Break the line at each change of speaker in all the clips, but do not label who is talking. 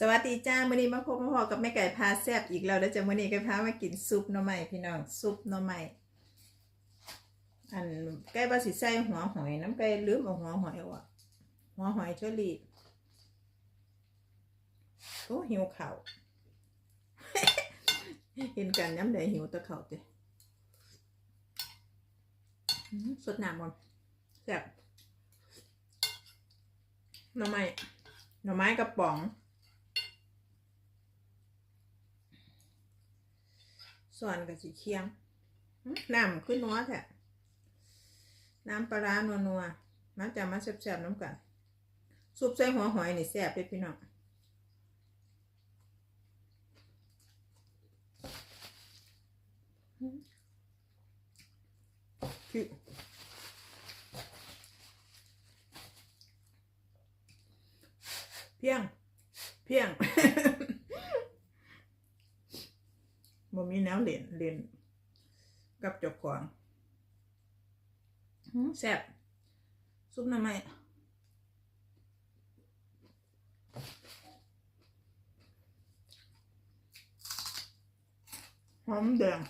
สวัสดีจ้ามื่อนี้มาพบมาพอกับแม่ไก่พาแซบอีกแล้วแล้วจะมื่อนี้ก็พามากินซุปหน่อไม้พี่น้องซุปหน่อไม้อันไก่บาสิใส่หัวหอยน้ำไก่ลืมเอาหัวหอยออกหัวหอยเชอรี่โอ้หิวข่าวเห็นกันย้ำใดหิวตะเข่าเจ้สดน้ำมันแซบหน่อไม้หน่อไม้กระป๋อง ส่วนกับสีเคียงน้ำขึ้นนัวแท้น้ำปลาร้านัวนัวๆมาจะมาแซ่บๆน้ำกันซุปใส่หัวหอยนี่แซ่บเลยพี่น้องคือเพียง เพียง มีแนวเล่นเล่นกับเจ้าของหืมแซ่บซุปหน้ำไม้หอมแดง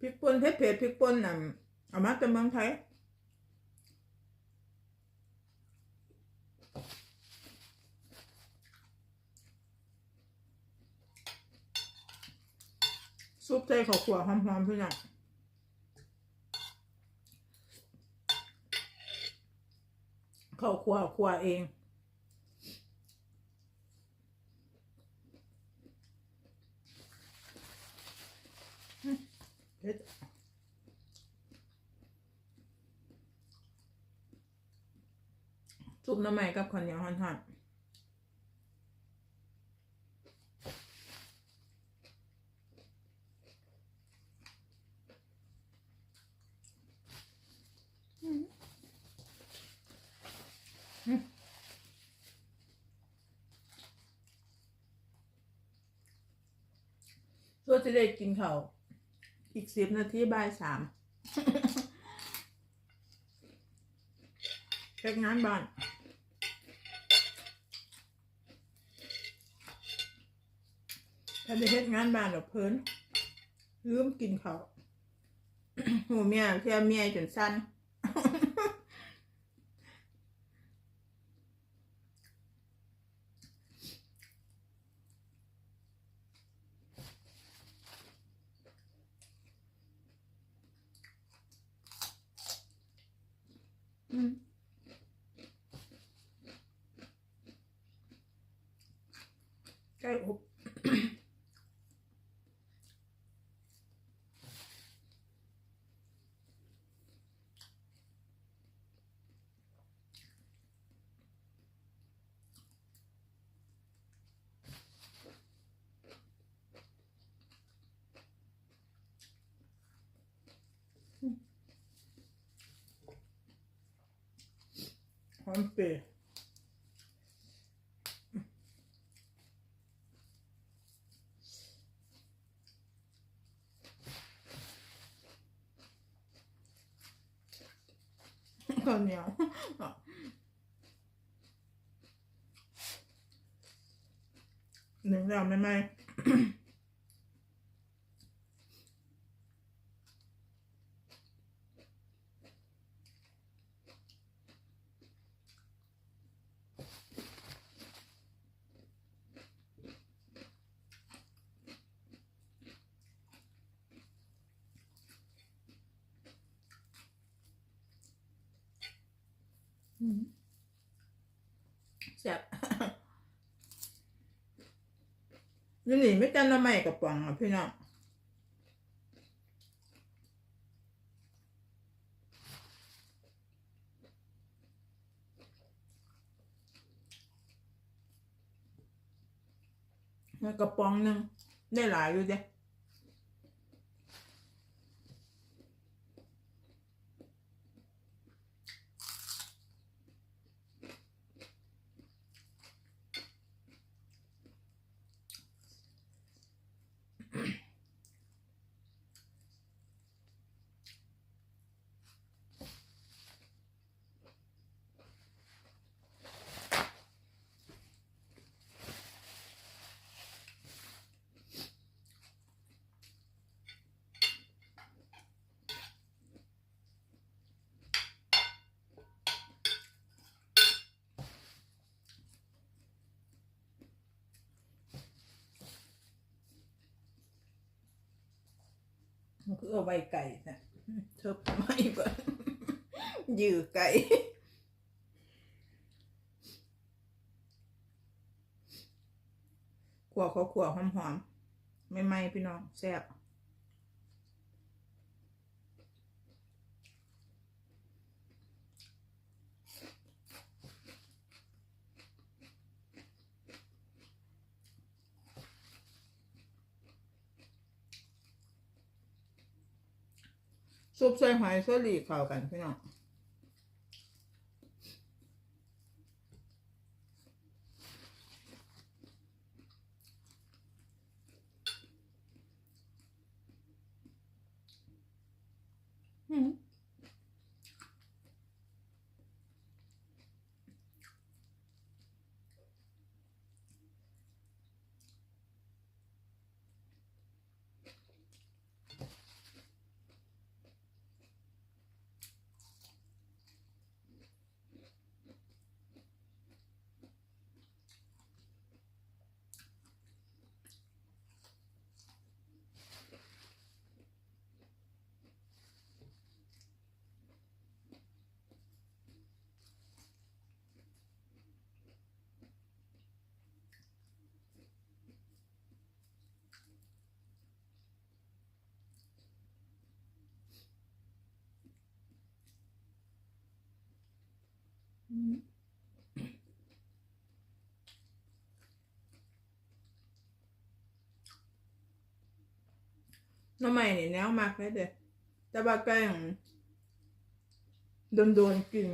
พริกป่นเผ็ดเผ็ดพริกป่นน่ะเอามาจากเมืองไทยซุปใส่ข้าวขวหอมๆพี่น้องข้าวคั่วคั่วเอง เผ็ด ซุปหน้ำใหม่กับข้าวเหนียวห่อนๆส่วนจะได้กินข้าวอีกสิบนาทีบ่ายสามเช็คงานบ้าน ถ้าได้เฮ็ดงานบ้านกับเพิ่นลืมกินเขาวหูเมียเที่ยเมียจนสั้นอืมไก่อบ ห อมเปรี้ยวข้าวเหนียวหนึ่งเราไม่ไหม แซ่บนี่หนีไม่กันละไม่กับปังอะพี่น้องแล้วกระป๋องหนึ่งได้หลายอยู่เด้ คือเอาไว้ไก่นะเธอไม่บ่ยื้อไก่ขัวเขาขัวหอมๆไม่ไหมพี่น้องแซ่บ ซุปใส่หอยเสลีเข้ากันพี่น้อง น้ำใหม่เนี่ยแนวมากเลยเด้อแต่ว่าก็ยังโดนๆกิน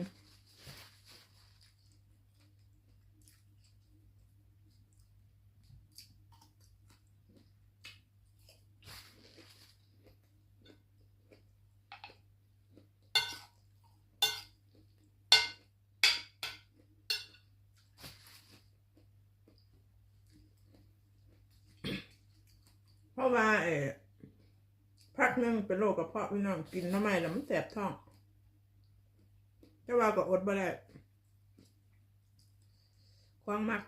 เพราะว่าเออ หนึงเป็นโรคกระเพาะพี่น้องกินน้ำไม่แล้วมันแสบท้องแต่ว่าก็อดบ่ได้ควางมาก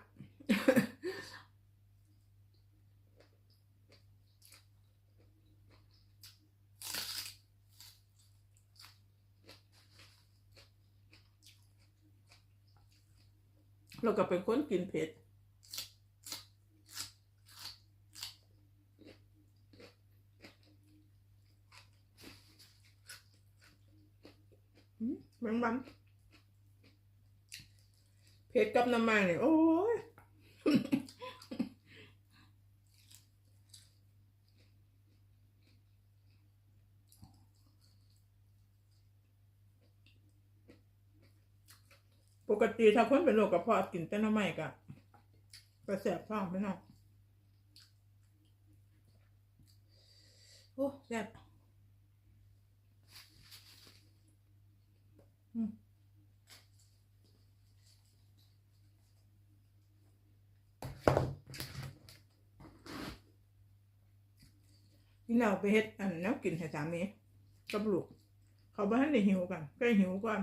เราก็เป็นคนกินเผ็ด มันมันเผ็ดกับน้ำมันเนี่ยโอ้ยปกติถ้าคนเป็นโรคกระเพาะกินแต่น้ำมันก็กระแสบท้องไปเนาะโอ้แซ่บ นี่เราไปเฮ็ดอันแนวกินให้สามีกับลูก เขาบ้านได้หิวกันใกล้หิวก่อน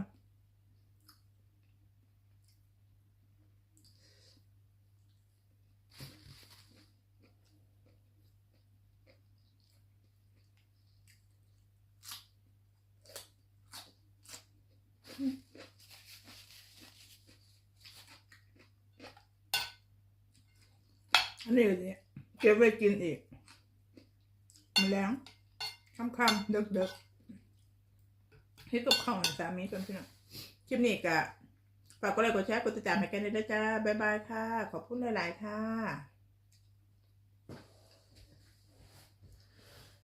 อันนี้ก็สิเก็บไว้กินอีกมาแล้วค่ำคำๆดึกดึกๆที่ตกับข้าวให้สามีจนพี่น้องคลิปนี้ก็ฝากกดไลค์กดแชร์กดติดตามให้กันด้วยนะจ้าบ๊ายบายค่ะ ขอบคุณหลาย ๆ ค่ะ